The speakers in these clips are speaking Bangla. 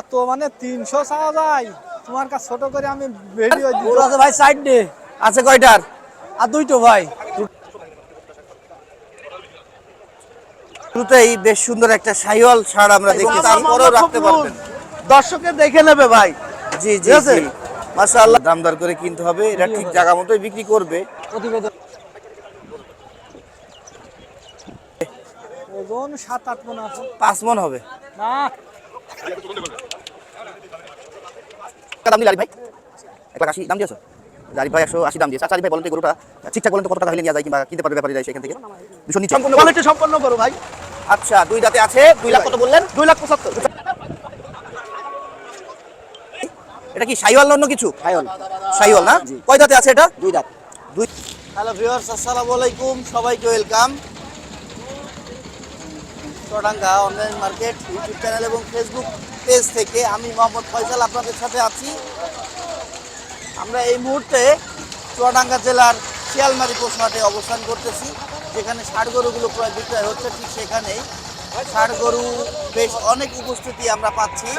এত মানে তিনশো চাওয়া যায়। তোমার কাছে ছোট করে আমি ভিডিও ওর আছে ভাই সাইড ডে আছে কয়টার? আর দুইটো ভাই। শুরুতেই বেশ সুন্দর একটা সাইওয়াল ছাড় আমরা দেখতেছি তারপরেও রাখতে পারবেন। দর্শকে দেখে নেবে ভাই। জি জি? জি। মাশাআল্লাহ। দামদার করে কিনতে হবে। এটা ঠিক জায়গা মতোই বিক্রি করবে। প্রতিবেদন ওজন সাত আট মন আছে। পাঁচ মন হবে। না। দাম দিলে আরিফ ভাই? এক লাখ আশি দাম দিয়েছ? আরিফ ভাই একশো আশি দাম দিয়েছে। আচ্ছা আরিফ ভাই বলেন তো গরুটা। ঠিকঠাক বলেন তো কত টাকা হলে নিয়ে যায় কিংবা কিনতে পারবে ব্যাপারে যায় সেখান থেকে? দুশো নিচে। কোয়ালিটি সম্পন্ন করো ভাই। আচ্ছা দুই দাঁতে আছে দুই লাখ কত বললেন? দুই লাখ পঁচাত্তর। এটা কি সাইওয়াল অন্য কিছু? সায়ন সাইওয়াল না? কয় দাঁতে আছে এটা? দুই দাঁত। দুই হ্যালো ভিউয়ার্স আসসালামু আলাইকুম। সবাইকে welcome. Charanga online market YouTube channel এবং ফেসবুক পেজ থেকে আমি মোহাম্মদ ফয়সাল আপনাদের সাথে আছি। আমরা এই মুহূর্তে চুয়াডাঙ্গা জেলার শিয়ালমারি পশুহাটে অবস্থান করতেছি, যেখানে ষাট গরুগুলো প্রায় বিক্রয় হচ্ছে ঠিক সেখানেই। ষাট গরু বেশ অনেক উপস্থিতি আমরা পাচ্ছি,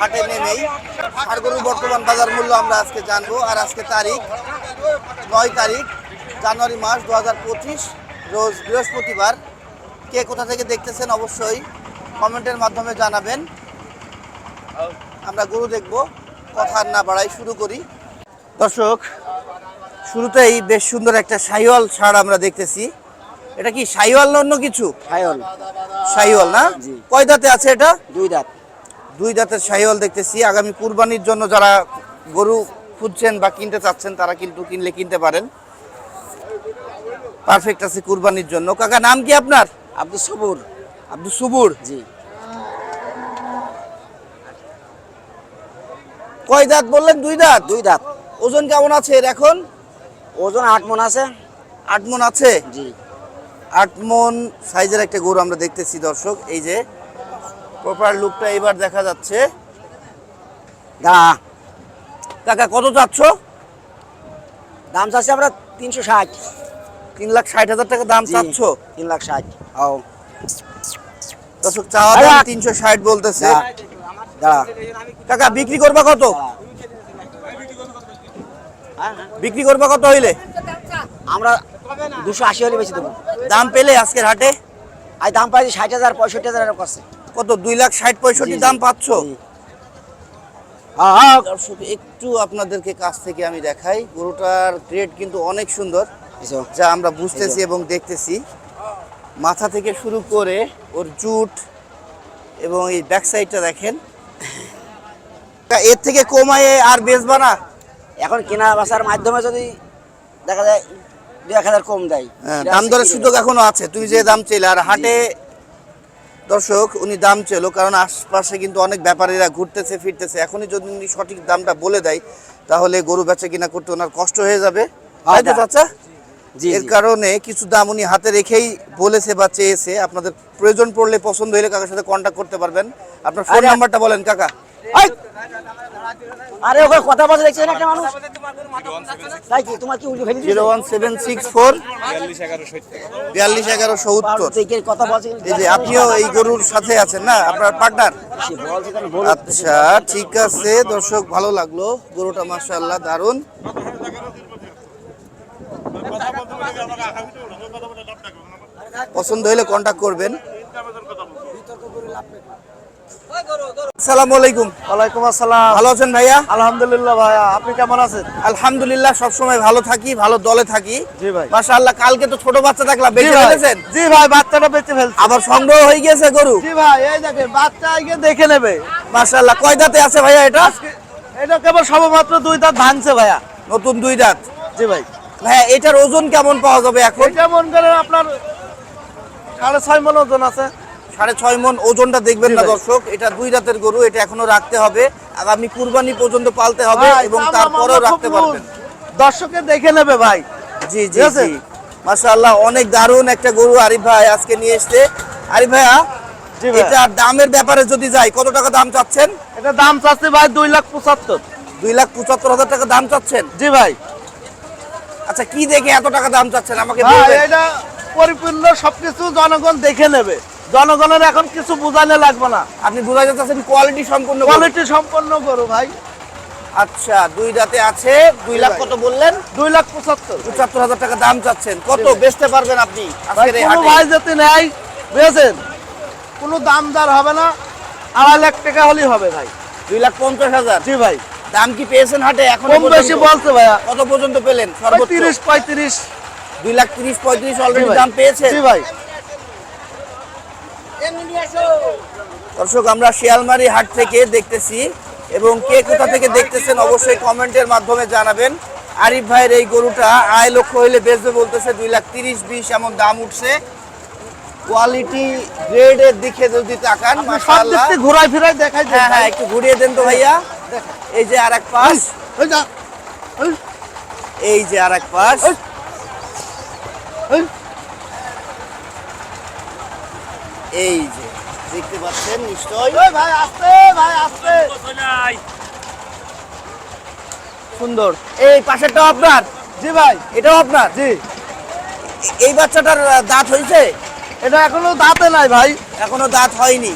হাটে নেমেই। ষাট গরুর বর্তমান বাজার মূল্য আমরা আজকে জানব, আর আজকে তারিখ নয় তারিখ, জানুয়ারি মাস দু হাজার পঁচিশ, রোজ বৃহস্পতিবার। কে কোথা থেকে দেখতেছেন অবশ্যই কমেন্টের মাধ্যমে জানাবেন। আমরা গরু দেখব কথা না বাড়াই শুরু করি। দর্শক শুরুতেই বেশ সুন্দর একটা সাইওয়াল ছাড় আমরা দেখতেছি। এটা কি সাইওয়াল না অন্য কিছু? সায়ন সাইওয়াল না। কয় দাঁতে আছে এটা? দুই দাঁত। দুই দাঁতের সাইওয়াল দেখতেছি। আগামী কুরবানির জন্য যারা গরু খুঁজছেন বা কিনতে চাচ্ছেন তারা কিন্তু কিনলে কিনতে পারেন। পারফেক্ট আছে কুরবানির জন্য। কাকা নাম কি আপনার? আব্দুল সবুর। আব্দুল সুবুর? জি। কয় দাঁত বললেন? দুই দাঁত? দুই দাঁত। ওজন কেমন আছে এর এখন? ওজন আট মন আছে। আট মন আছে? জি। আট মন সাইজের একটা গরু আমরা দেখতেছি দর্শক। এই যে প্রপার লুকটা এবার দেখা যাচ্ছে। দা। কাকা কত চাচ্ছ? দাম চাচ্ছি আমরা তিনশো ষাট। তিন লাখ ষাট হাজার টাকা দাম চাচ্ছ? তিন লাখ ষাট। ও দর্শক চাওয়া দাম তিনশো ষাট বলতেছে। দাঁড়া। কাকা বিক্রি করবা কত? বিক্রি করবা কত হইলে? আমরা দুশো আশি হলে বেশি দেবো। দাম পেলে আজকের হাটে? আজ দাম পাইছি ষাট হাজার পঁয়ষট্টি হাজার আছে। কত দুই লাখ ষাট পঁয়ষট্টি দাম পাচ্ছ। হ্যাঁ, হ্যাঁ। একটু আপনাদেরকে কাছ থেকে আমি দেখাই। গরুটার গ্রেড কিন্তু অনেক সুন্দর। যা আমরা বুঝতেছি এবং দেখতেছি মাথা থেকে শুরু করে ওর জুট এবং এই ব্যাক সাইডটা দেখেন এর থেকে কমায় আর বেচবা না। এখন কেনা বেচার মাধ্যমে যদি দেখা যায় দু এক হাজার কম দেয় হ্যাঁ, দাম দরের সুযোগ এখনও আছে। তুমি যে দাম চাইলে আর হাটে দর্শক উনি দাম চেলো কারণ আশপাশে কিন্তু অনেক ব্যাপারীরা ঘুরতেছে ফিরতেছে। এখনই যদি উনি সঠিক দামটা বলে দেয় তাহলে গরু বেচা কিনা করতে ওনার কষ্ট হয়ে যাবে। তাই তো হ্যাঁ, চাচা? এর কারণে কিছু দাম উনি হাতে রেখেই বলেছে বা চেয়েছে। আপনাদের প্রয়োজন পড়লে পছন্দ হলে কাকার সাথে কন্ট্যাক্ট করতে পারবেন। আপনার ফোন নাম্বারটা বলেন কাকা। আরে ওকে কথা বলতে দেখছেন একটা মানুষ। তাই কি তোমার কি উল্টো zero one seven six four. বিয়াল্লিশ এগারো সত্তর। কথা বলছে এই যে আপনিও এই গরুর সাথে আছেন না? আপনার পার্টনার আচ্ছা ঠিক আছে দর্শক ভালো লাগল। গরুটা মাশাআল্লাহ দারুণ পছন্দ হলে কন্টাক্ট করবেন। আলাইকুম। ওয়ালাইকুম আসসালাম। ভালো আছেন ভাইয়া? আলহামদুলিল্লাহ ভাইয়া আপনি কেমন আছেন? আলহামদুলিল্লাহ সবসময় ভালো থাকি ভালো দলে থাকি। জি ভাই। মাশাআল্লাহ কালকে তো ছোট বাচ্চা দেখলাম বেঁচে ফেলেছেন? জি ভাই বাচ্চাটা বেঁচে ফেলছে। আবার সংগ্রহ হয়ে গেছে গরু? জি ভাই এই দেখেন বাচ্চা আগে দেখে নেবে। মাশাআল্লাহ কয় দাঁতে আছে ভাইয়া এটা? এটা কেবল সবেমাত্র দুই দাঁত ভাঙছে ভাইয়া। নতুন দুই দাঁত। জি ভাই। ভাইয়া এটার ওজন কেমন পাওয়া যাবে এখন? এটা মন করেন আপনার সাড়ে ছয় মন ওজন আছে। সাড়ে ছয় মন ওজনটা দেখবেন না দর্শক এটা দুই রাতের গরু এটা এখনও রাখতে হবে। আগামী কুরবানি পর্যন্ত পালতে হবে এবং তারপরেও রাখতে পারবেন। দর্শকে দেখে নেবে ভাই। জি জি জি। মাশাআল্লাহ অনেক দারুণ একটা গরু আরিফ ভাই আজকে নিয়ে এসেছে। আরিফ ভাইয়া। এটা দামের ব্যাপারে যদি যাই কত টাকা দাম চাচ্ছেন? এটা দাম চাচ্ছে ভাই দুই লাখ পঁচাত্তর। দুই লাখ পঁচাত্তর হাজার টাকা দাম চাচ্ছেন? জি ভাই। আচ্ছা কি দেখে এত টাকা দাম চাচ্ছেন? আমাকে এটা পরিপূর্ণ সবকিছু জনগণ দেখে নেবে। জনগণের এখন কিছু বুঝানো লাগবে না। আপনি বোঝা যাচ্ছেন কোয়ালিটি সম্পূর্ণ কোয়ালিটি সম্পন্ন গরু ভাই। আচ্ছা দুই দাঁতে আছে দুই লাখ কত বললেন? দুই লাখ পঁচাত্তর। পঁচাত্তর হাজার টাকা দাম চাচ্ছেন। কত বেচতে পারবেন আপনি ভাই কোনো যদি নেয় বুঝেছেন কোনো দাম দর হবে না। আড়াই লাখ টাকা হলেই হবে ভাই। দুই লাখ পঞ্চাশ হাজার? জি ভাই। দাম কি পেয়েছেন হাটে? এখন কম বেশি বলছে ভাইয়া। কত পর্যন্ত পেলেন? সর্বোচ্চ? তিরিশ পঁয়ত্রিশ। দুই লাখ তিরিশ পঁয়ত্রিশ জি অলরেডি দাম পেয়েছেন জি ভাই। দর্শক আমরা শিয়ালমারি হাট থেকে দেখতেছি এবং কে কোথা থেকে দেখতেছেন অবশ্যই কমেন্টের মাধ্যমে জানাবেন। আরিফ ভাইয়ের এই গরুটা আয় লক্ষ হইলে বেচবে বলতেছে দুই লাখ তিরিশ বিশ এমন দাম উঠছে। কোয়ালিটি গ্রেডের দিকে যদি তাকান ঘোরায় ফিরাই দেখাই দেন হ্যাঁ হ্যাঁ একটু ঘুরিয়ে দেন তো ভাইয়া। এই যে আর এক পাশ। এই যে। আর এক পাশ। এই। যে দেখতে পাচ্ছেন নিশ্চয় ভাই আসতে ভাই আসতে সুন্দর। এই পাশেরটাও আপনার? জি ভাই। এটাও আপনার? জি। এই বাচ্চাটার দাঁত হয়েছে? এটা এখনও দাঁতে নাই ভাই। এখনও দাঁত হয়নি।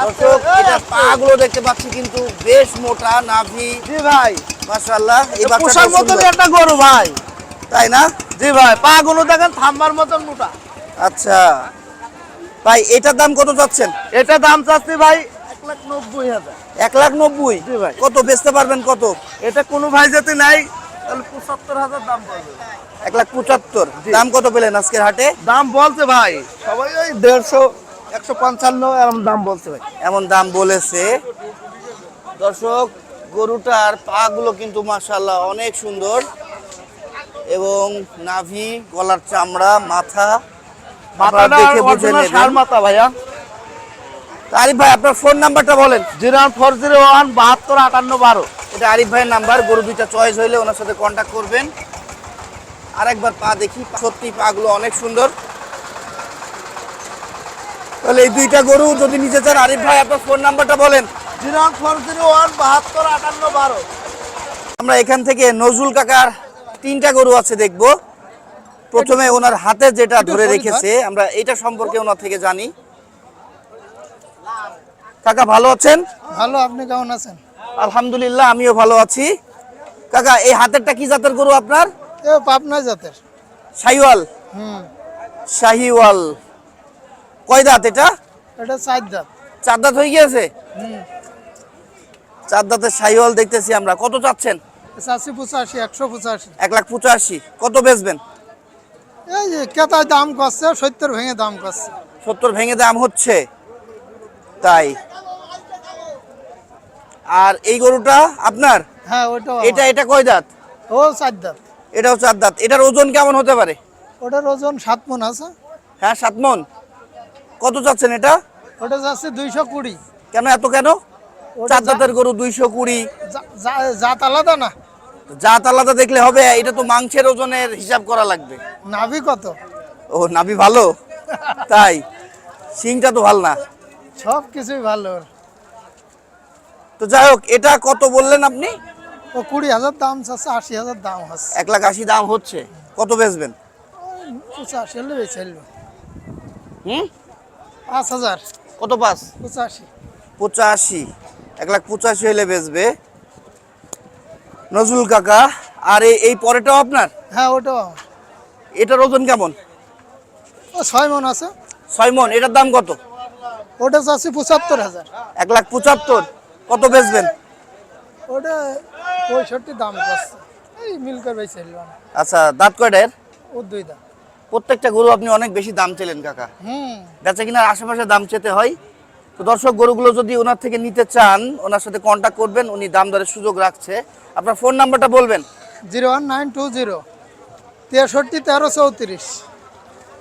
দর্শক এটা পা গুলো দেখতে পাচ্ছি কিন্তু বেশ মোটা নাভি। জি ভাই। মাশাআল্লাহ এই পোষার বাচ্চাটা একটা গরু ভাই। তাই না? জি ভাই পা গুলো দেখেন থাম্বার মতন মোটা। আচ্ছা। ভাই এটার দাম কত যাচ্ছেন এটা দাম চাচ্ছি ভাই এক লাখ নব্বই হাজার। এক লাখ নব্বই? জি ভাই। কত বেচতে পারবেন কত? এটা কোনো ভাই যদি নাই তাহলে পঁচাত্তর হাজার দাম পড়বে। এক লাখ পঁচাত্তর। দাম কত পেলেন আজকের হাটে? দাম বলছে ভাই সবাই ওই দেড়শো একশো পঞ্চান্ন এরকম দাম বলছে ভাই। এমন দাম বলেছে। দর্শক গরুটার পা গুলো কিন্তু মাশাল্লাহ অনেক সুন্দর। এবং নাভি গলার চামড়া মাথা। আপনারা মাথাটা দেখে বুঝে নেবেন। মাথা ভাইয়া। আরিফ ভাই আপনার ফোন নাম্বারটা বলেন। জিরো ফোর জিরো ওয়ান বাহাত্তর আটান্ন বারো। এটা আরিফ ভাইয়ের নাম্বার। গরু দুইটা চয়েস হইলে ওনার সাথে কন্ট্যাক্ট করবেন। আরেকবার পা দেখি সত্যি পাগুলো অনেক সুন্দর। তাহলে এই দুইটা গরু যদি নিতে চান আরিফ ভাই আপনার ফোন নাম্বারটা বলেন। জিরো ফোর জিরো ওয়ান বাহাত্তর আটান্ন বারো। আমরা এখান থেকে নজরুল কাকার তিনটা গরু আছে দেখব। প্রথমে ওনার হাতে যেটা ধরে রেখেছে আমরা এটা সম্পর্কে ওনার থেকে জানি। কাকা ভালো আছেন? ভালো আপনি কেমন আছেন? আলহামদুলিল্লাহ আমিও ভালো আছি। কাকা এই হাতেরটা কি জাতের গরু আপনার? পাবনা জাতের। শাহিওয়াল। হুম। শাহিওয়াল। কয় দাঁত এটা? এটা চার দাঁত। চার দাঁত হয়ে গিয়েছে? চার দাঁতের শাহিওয়াল দেখতেছি আমরা। কত চাচ্ছেন? চাষি পঁচাশি একশো পঁচাশি। এক লাখ পঁচাশি। কত বেচবেন? এই যে কেতায় দাম করছে সত্তর ভেঙে দাম করছে সত্তর ভেঙে দাম হচ্ছে। তাই। আর এই গরুটা আপনার? হ্যাঁ ওইটাও এটা এটা কয় দাঁত? ও চার দাঁত। এটাও চার দাঁত। এটার ওজন কেমন হতে পারে? ওটার ওজন সাত মন আছে। হ্যাঁ সাত মন। কত চাচ্ছেন এটা? ওটা যাচ্ছে দুইশো কুড়ি। কেন এত কেন? চার দাঁতের গরু দুইশো কুড়ি। জাত আলাদা না? জাত আলাদা দেখলে হবে এটা তো মাংসের ওজনের হিসাব করা লাগবে। নাভি কত? ও নাভি ভালো? তাই? শিংটা তো ভালো না। সব কিছুই ভালো তো যাই হোক এটা কত বললেন আপনি? ও কুড়ি হাজার দাম চাচ্ছে আশি হাজার দাম হচ্ছে। এক লাখ আশি দাম হচ্ছে। কত বেচবেন? পঁচাশি হলে হুম? পাঁচ হাজার। কত পাস পঁচাশি। পঁচাশি। এক লাখ পঁচাশি হলে বেচবে। নজরুল কাকা আর এই- পরেটাও আপনার? হ্যাঁ ওটাও এটার ওজন কেমন? ও ছয় মন আছে। ছয় মন এটার দাম কত? ওটা চাচ্ছি পঁচাত্তর হাজার। এক লাখ পঁচাত্তর। কত বেচবেন? ওটা পঁয়ষট্টি দাম করছে। এই আচ্ছা দাঁত কয়টার? ও দুই দাম প্রত্যেকটা গরু আপনি অনেক বেশি দাম চেলেন কাকা। হুম। বেচা কিনার আশেপাশে দাম চেতে হয়। তো দর্শক গরুগুলো যদি ওনার থেকে নিতে চান ওনার সাথে কন্ট্যাক্ট করবেন উনি দাম দরের সুযোগ রাখছে। আপনার ফোন নাম্বারটা বলবেন। Zero one nine two zero তেষট্টি তেরো চৌত্রিশ।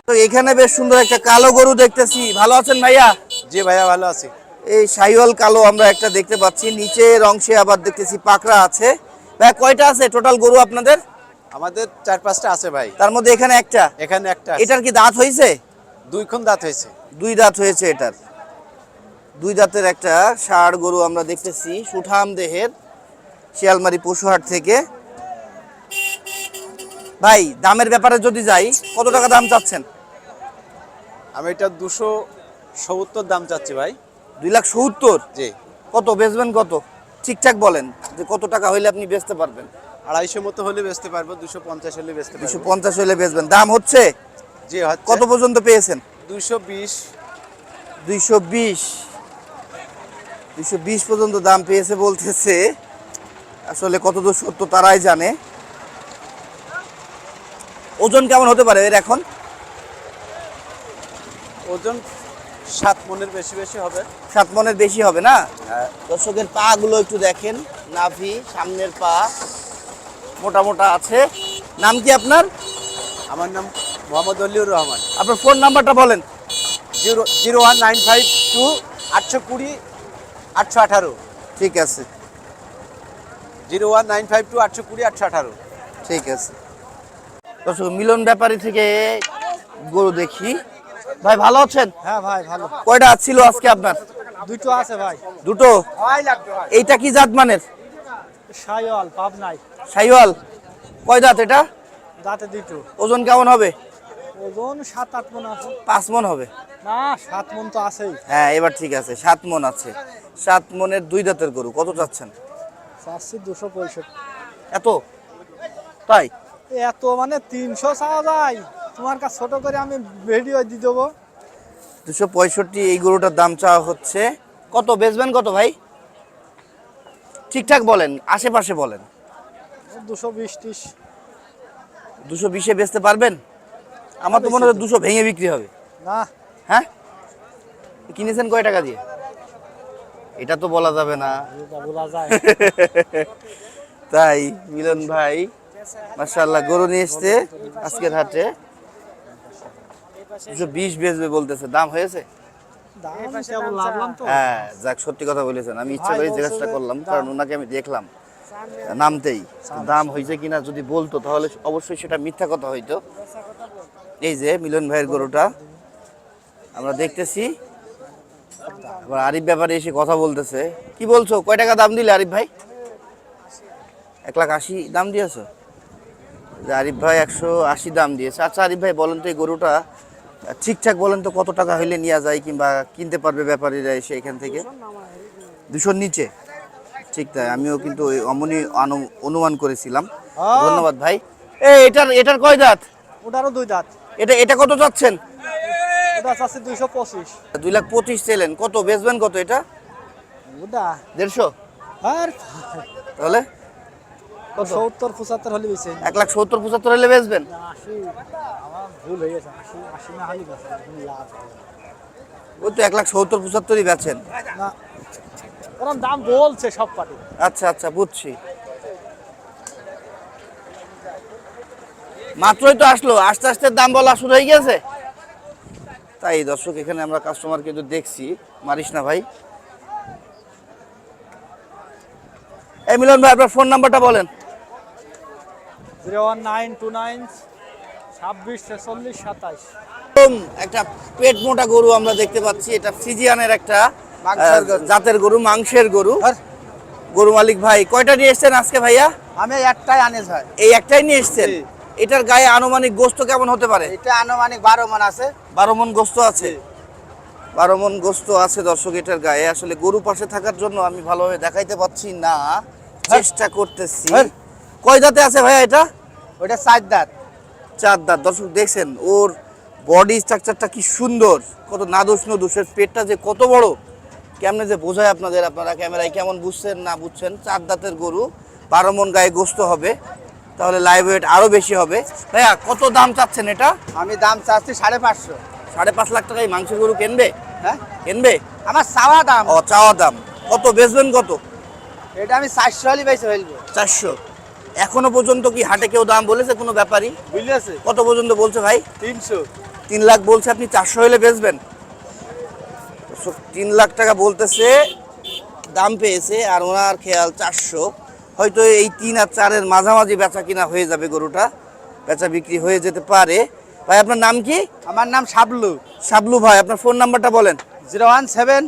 তো এখানে বেশ সুন্দর একটা কালো গরু দেখতেছি। ভালো আছেন ভাইয়া? জি ভাইয়া ভালো আছি। এই সাইওয়াল কালো আমরা একটা দেখতে পাচ্ছি। নিচের অংশে আবার দেখতেছি পাকড়া আছে। ভাই কয়টা আছে? টোটাল গরু আপনাদের? আমাদের চার পাঁচটা আছে ভাই। তার মধ্যে এখানে একটা? এখানে একটা এটার কি দাঁত হয়েছে? দুই খুন দাঁত হয়েছে। দুই দাঁত হয়েছে এটার। দুই দাঁতের একটা ষাড় গরু আমরা দেখতেছি সুঠাম দেহের শিয়ালমারি পশুহাট থেকে। ভাই দামের ব্যাপারে যদি যাই কত টাকা দাম চাচ্ছেন? আমি এটা দুশো সত্তর দাম চাচ্ছি ভাই। দুই লাখ সত্তর? জি। কত বেচবেন কত? ঠিকঠাক বলেন যে কত টাকা হইলে আপনি বেচতে পারবেন। আড়াইশো মতো হলে বেচতে পারব দুশো পঞ্চাশ হলে বেচতে দুশো পঞ্চাশ হইলে বেচবেন। দাম হচ্ছে? জি কত পর্যন্ত পেয়েছেন? দুশো বিশ। দুইশো বিশ। দুইশো বিশ পর্যন্ত দাম পেয়েছে বলতেছে। আসলে কত দূর সত্য তারাই জানে। ওজন কেমন হতে পারে এর এখন? ওজন সাত মনের বেশি বেশি হবে। সাত মনের বেশি হবে না? দর্শকের পা গুলো একটু দেখেন। নাভি সামনের পা। মোটা মোটা আছে। নাম কি আপনার? আমার নাম মোহাম্মদ অলিউর রহমান। আপনার ফোন নাম্বারটা বলেন। Zero zero one nine five two আটশো কুড়ি আটশো আঠারো। ঠিক আছে। Zero one nine five two আটশো কুড়ি আটশো আঠারো। ঠিক আছে। দর্শক মিলন ব্যাপারী থেকে গরু দেখি। ভাই ভালো আছেন? হ্যাঁ ভাই ভালো। কয়টা ছিল আজকে আপনার? দুটো আছে ভাই। দুটো? এইটা কি জাত মানের? সাইওয়াল পাব নাই সাইওয়াল কয় দাঁত এটা? দাঁতে দুটো। ওজন কেমন হবে? ওজন সাত আট মন আছে। পাঁচ মন হবে? না সাত মন তো আছেই। হ্যাঁ এবার ঠিক আছে সাত মন আছে। সাত মনের দুই দাঁতের গরু কত চাচ্ছেন? চাচ্ছি দুশো পঁয়ষট্টি। এত? তাই? এত মানে তিনশো চাওয়া যায়। তোমার কাছে ছোট করে আমি ভিডিও দিয়ে দেবো। দুশো পঁয়ষট্টি এই গরুটার দাম চাওয়া হচ্ছে। কত বেচবেন কত ভাই? ঠিকঠাক বলেন আশেপাশে বলেন। দুশো বিশ ত্রিশ। দুশো বিশে বেচতে পারবেন? আমার তো মনে হয় দুশো ভেঙে বিক্রি হবে। না। হ্যাঁ? কিনেছেন কয় টাকা দিয়ে? এটা তো বলা যাবে না। তাই মিলন ভাই মার্শাল্লাহ গরু নিয়ে এসছে আজকের হাটে। দুশো বিশ বেচবে বলতেছে। দাম হয়েছে দাম কেবল লাভলাম তো হ্যাঁ যাক সত্যি কথা বলেছেন। আমি ইচ্ছা করে জিজ্ঞাসা করলাম কারণ ওনাকে আমি দেখলাম। নামতেই। দাম হয়েছে কিনা যদি বলতো তাহলে অবশ্যই সেটা মিথ্যা কথা হইতো। এই যে মিলন ভাইয়ের গরুটা। আমরা দেখতেছি। আবার আরিফ ব্যাপারে এসে কথা বলতেছে। কি বলছো? কয় টাকা দাম দিলে আরিফ ভাই? এক লাখ আশি দাম দিয়েছ? যে আরিফ ভাই একশো আশি দাম দিয়েছে। আচ্ছা আরিফ ভাই বলেন তো এই গরুটা ঠিকঠাক বলেন তো কত টাকা হইলে নেওয়া যায় কিংবা কিনতে পারবে ব্যাপারীরা এসে এখান থেকে? দুশোর নিচে। ঠিক তাই আমিও কিন্তু ওই অমনি অনুমান করেছিলাম। ধন্যবাদ ভাই। এই এটার এটার কয় দাঁত? ওটারও দুই দাঁত। এটা এটা কত চাচ্ছেন? ওটা চাচ্ছি দুইশো পঁচিশ। দুই লাখ পঁচিশ ছিলেন কত বেচবেন কত এটা? ওটা? দেড়শো? আর? তাহলে? সত্তর পঁচাত্তর হলে এক লাখ সত্তর পঁচাত্তর হলে বেচবেন? ভুল হয়ে গেছে আশি আশি না হলে বেশি লাভ হবে তো এক লাখ সত্তর পঁচাত্তরই বেচেন? না ওরকম দাম বলছে সব পাটি আচ্ছা আচ্ছা বুঝছি। মাত্রই তো আসলো আস্তে আস্তে দাম বলা শুরু হয়ে গেছে। তাই দর্শক এখানে আমরা কাস্টমার কিন্তু দেখছি মারিস না ভাই। এই মিলন ভাই আপনার ফোন নাম্বারটা বলেন। Zero one nine two nine ছাব্বিশ ছেচল্লিশ সাতাইশ একটা পেট মোটা গরু আমরা দেখতে পাচ্ছি। এটা ফ্রিজিয়ানের একটা জাতের গরু মাংসের গরু। গরু মালিক ভাই কয়টা নিয়ে এসছেন আজকে ভাইয়া? আমি একটাই আনিস ভাই। এই একটাই নিয়ে এসছেন? এটার গায়ে আনুমানিক গোস্ত কেমন হতে পারে? এটা আনুমানিক বারো মন আছে। বারো মন গোস্ত আছে? বারো মন গোস্ত আছে দর্শক এটার গায়ে। আসলে গরু পাশে থাকার জন্য আমি ভালোভাবে দেখাইতে পাচ্ছি না। চেষ্টা করতেছি। হ্যাঁ। কয় দাঁতে আছে ভাইয়া এটা? ওইটা চার দাঁত। চার দাঁত দর্শক দেখছেন ওর বডি স্ট্রাকচারটা কি সুন্দর কত নাদুস নদুসের পেটটা যে কত বড় কেমনে যে বোঝায় আপনাদের আপনারা ক্যামেরায় কেমন বুঝছেন না বুঝছেন চার দাঁতের গরু বারো মন গায়ে গোস্ত হবে তাহলে লাইভ ওয়েট আরও বেশি হবে। ভাইয়া কত দাম চাচ্ছেন এটা? আমি দাম চাচ্ছি সাড়ে পাঁচশো। সাড়ে পাঁচ লাখ টাকায় মাংসের গরু কিনবে? হ্যাঁ। কিনবে? আমার চাওয়া দাম। ও চাওয়া দাম। কত বেচবেন কত? এটা আমি চারশো হলে বেশি ফেলব। চারশো। এখনও পর্যন্ত কি হাটে কেউ দাম বলেছে? কোনো ব্যাপারই? বুঝলেছে কত পর্যন্ত বলছে ভাই? তিনশো। তিন লাখ বলছে আপনি চারশো হলে বেচবেন। তিন লাখ টাকা বলতেছে দাম পেয়েছে আর ওনার খেয়াল চারশো। হয়তো এই তিন আর চারের মাঝামাঝি বেচা কিনা হয়ে যাবে গরুটা বেচা বিক্রি হয়ে যেতে পারে। ভাই আপনার নাম কি? আমার নাম সাবলু শাবলু ভাই আপনার ফোন নাম্বারটা বলেন। জিরো ওয়ান সেভেন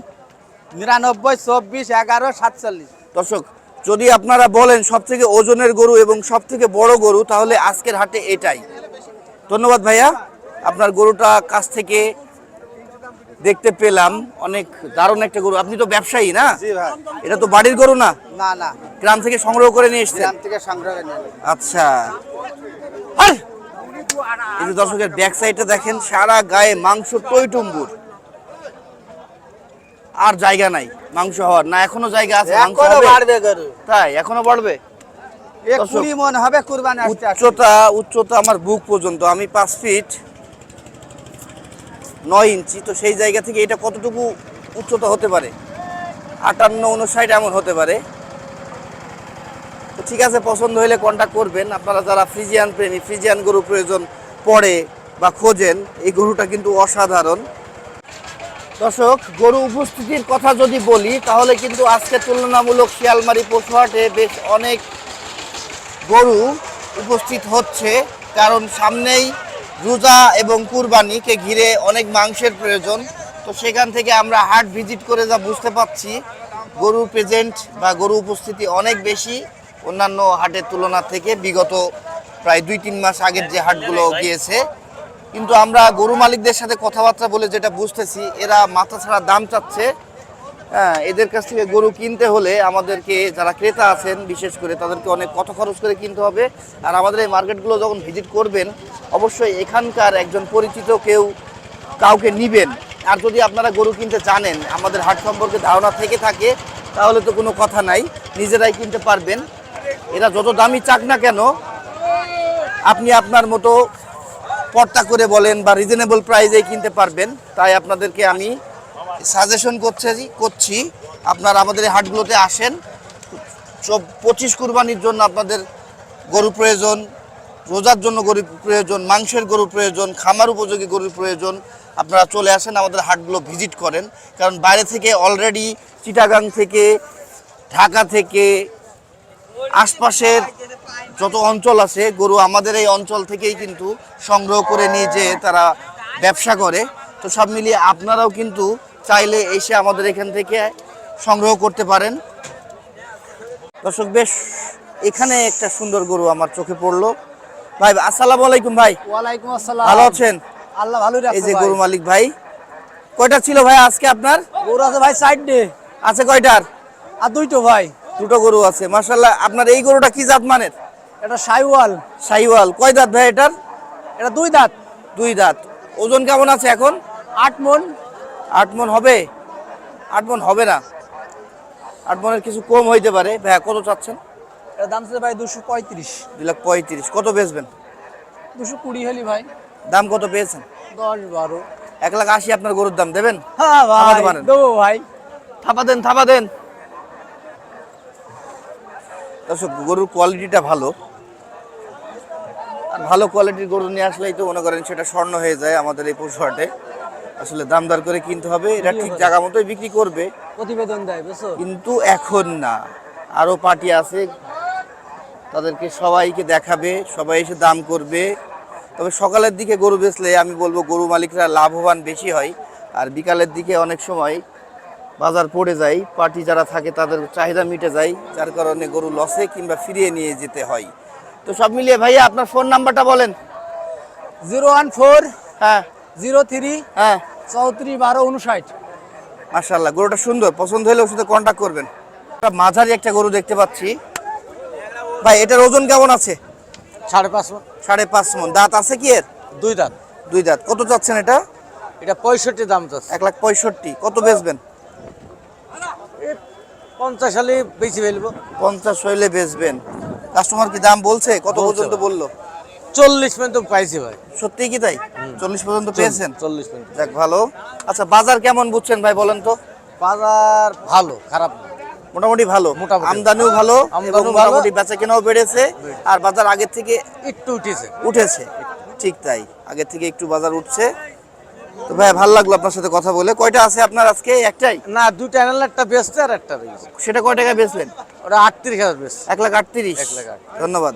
নিরানব্বই চব্বিশ এগারো সাতচল্লিশ। দর্শক যদি আপনারা বলেন সব থেকে ওজনের গরু এবং সব থেকে বড় গরু তাহলে আজকের হাটে এটাই। ধন্যবাদ ভাইয়া। আপনার গরুটা কাছ থেকে দেখতে পেলাম। অনেক দারুণ একটা গরু। আপনি তো ব্যবসায়ী না? এটা তো বাড়ির গরু না? না না। গ্রাম থেকে সংগ্রহ করে নিয়ে এসছেন? গ্রাম থেকে সংগ্রহ নিয়ে আচ্ছা। হাই! এই যে দর্শকের ব্যাক সাইডে দেখেন সারা গায়ে মাংস টইটুম্বুর আর জায়গা নাই মাংস হওয়ার। না এখনও জায়গা আছে মাংস এখনও বাড়বে গরু। তাই এখনও বাড়বে। কুড়ি মন হবে কুরবানি। উচ্চতা উচ্চতা আমার বুক পর্যন্ত আমি পাঁচ ফিট নয় ইঞ্চি তো সেই জায়গা থেকে এটা কতটুকু উচ্চতা হতে পারে? আটান্ন উনষাট এমন হতে পারে। তো ঠিক আছে পছন্দ হলে কন্ট্যাক্ট করবেন। আপনারা যারা ফ্রিজিয়ান প্রেমী ফ্রিজিয়ান গরু প্রয়োজন পড়ে বা খোঁজেন এই গরুটা কিন্তু অসাধারণ। দর্শক, গরু উপস্থিতির কথা যদি বলি, তাহলে কিন্তু আজকে তুলনামূলক শিয়ালমারি পশুহাটে বেশ অনেক গরু উপস্থিত হচ্ছে। কারণ সামনেই রোজা এবং কুরবানিকে ঘিরে অনেক মাংসের প্রয়োজন। তো সেখান থেকে আমরা হাট ভিজিট করে যা বুঝতে পাচ্ছি গরু প্রেজেন্ট বা গরু উপস্থিতি অনেক বেশি অন্যান্য হাটের তুলনা থেকে বিগত প্রায় দুই, তিন মাস আগের যে হাটগুলো গিয়েছে। কিন্তু আমরা গরু মালিকদের সাথে কথাবার্তা বলে যেটা বুঝতেছি, এরা মাথা ছাড়া দাম চাচ্ছে। হ্যাঁ এদের কাছ থেকে গরু কিনতে হলে আমাদেরকে যারা ক্রেতা আছেন, বিশেষ করে তাদেরকে অনেক কত খরচ করে কিনতে হবে। আর আমাদের এই মার্কেটগুলো যখন ভিজিট করবেন, অবশ্যই এখানকার একজন পরিচিত কেউ কাউকে নিবেন। আর যদি আপনারা গরু কিনতে জানেন, আমাদের হাট সম্পর্কে ধারণা থেকে থাকে, তাহলে তো কোনো কথা নাই। নিজেরাই কিনতে পারবেন। এরা যত দামি চাক না কেন, আপনি আপনার মতো পর্তা করে বলেন বা রিজনেবল প্রাইসে কিনতে পারবেন। তাই আপনাদেরকে আমি সাজেশন করছে, করছি। আপনারা আমাদের এই হাটগুলোতে আসেন। সব পঁচিশ কুরবানির জন্য আপনাদের গরু প্রয়োজন, রোজার জন্য গরু প্রয়োজন, মাংসের গরু প্রয়োজন, খামার উপযোগী গরুর প্রয়োজন। আপনারা চলে আসেন, আমাদের হাটগুলো ভিজিট করেন। কারণ বাইরে থেকে অলরেডি চিটাগাং থেকে, ঢাকা থেকে, আশপাশের যত অঞ্চল আছে গরু আমাদের এই অঞ্চল থেকেই কিন্তু সংগ্রহ করে নিয়ে যে তারা ব্যবসা করে। তো সব মিলিয়ে আপনারাও কিন্তু চাইলে এসে আমাদের এখান থেকে সংগ্রহ করতে পারেন। দর্শক বেশ এখানে একটা সুন্দর গরু আমার চোখে পড়ল। ভাই আসসালামু আলাইকুম ভাই। ওয়ালাইকুম আসসালাম। ভালো আছেন? আল্লাহ ভালো এই যে গরু মালিক ভাই। কয়টা ছিল ভাই আজকে আপনার? গরু আছে ভাই সাইড ডে আছে কয়টার? আর দুইটো ভাই। দুটো গরু আছে। মার্শাল্লাহ আপনার এই গরুটা কি জাত মানের? এটা সাইওয়াল। সাইওয়াল। কয় দাঁত ভাই এটার? এটা দুই দাঁত। দুই দাঁত। ওজন কেমন আছে এখন? আট মন। আট মন হবে? আট মন হবে না? আট মনের কিছু কম হইতে পারে। ভাইয়া কত চাচ্ছেন? এটা দাম ভাই দুশো পঁয়ত্রিশ। দুই লাখ পঁয়ত্রিশ। কত বেচবেন? দুশো কুড়ি হলি ভাই। দাম কত পেয়েছেন? দশ বারো। এক লাখ আশি আপনার গরুর দাম দেবেন? হ্যাঁ ভাই দেবো ভাই। থাপা দেন থাপা দেন। দর্শক গরুর কোয়ালিটিটা ভালো। আর ভালো কোয়ালিটির গরু নিয়ে আসলেই তো মনে করেন সেটা স্বর্ণ হয়ে যায় আমাদের এই পশু হাটে। আসলে দামদার করে কিনতে হবে এটা ঠিক জায়গা মতোই বিক্রি করবে। প্রতিবেদন দেয় বুঝছ? কিন্তু এখন না। আরও পার্টি আছে তাদেরকে সবাইকে দেখাবে সবাই এসে দাম করবে। তবে সকালের দিকে গরু বেচলে আমি বলব গরু মালিকরা লাভবান বেশি হয়। আর বিকালের দিকে অনেক সময় বাজার পড়ে যায় পার্টি যারা থাকে তাদের চাহিদা মিটে যায় যার কারণে গরু লসে কিংবা ফিরিয়ে নিয়ে যেতে হয়। তো সব মিলিয়ে ভাইয়া আপনার ফোন নাম্বারটা বলেন। জিরো ওয়ান ফোর হ্যাঁ। জিরো থ্রি হ্যাঁ। চৌত্রিশ বারো উনষাট। মার্শাল্লাহ গরুটা সুন্দর পছন্দ হলে ওর সাথে কন্ট্যাক্ট করবেন। মাঝারি একটা গরু দেখতে পাচ্ছি। ভাই এটার ওজন কেমন আছে? সাড়ে পাঁচ মন। সাড়ে পাঁচ মন। দাঁত আছে কি এর? দুই দাঁত। দুই দাঁত। কত চাচ্ছেন এটা? এটা পঁয়ষট্টি দাম তো এক লাখ পঁয়ষট্টি। কত বেচবেন? পঞ্চাশ সালে বেশি ফেলব পঞ্চাশ হইলে বেচবেন। কাস্টমার কি দাম বলছে? কত পর্যন্ত বলল? চল্লিশ পর্যন্ত পাইছি ভাই। সত্যি কি তাই? চল্লিশ পর্যন্ত পেয়েছেন? চল্লিশ পর্যন্ত। যাক ভালো। আচ্ছা বাজার কেমন বুঝছেন ভাই বলেন তো? বাজার ভালো খারাপ না। মোটামুটি ভালো। আমদানিও ভালো। মোটামুটি বেচা কেনাও বেড়েছে। আর বাজার আগের থেকে একটু উঠেছে। উঠেছে। ঠিক তাই। আগের থেকে একটু বাজার উঠছে। তো ভাই ভালো লাগল আপনার সাথে কথা বলে। কয়টা আছে আপনার আজকে? একটাই? না দুইটা একটা বেচতে আর একটা রয়েছে সেটা কয় টাকা বেচলেন? ওটা আটত্রিশ হাজার বেচছে। এক লাখ আটত্রিশ। এক লাখ ধন্যবাদ।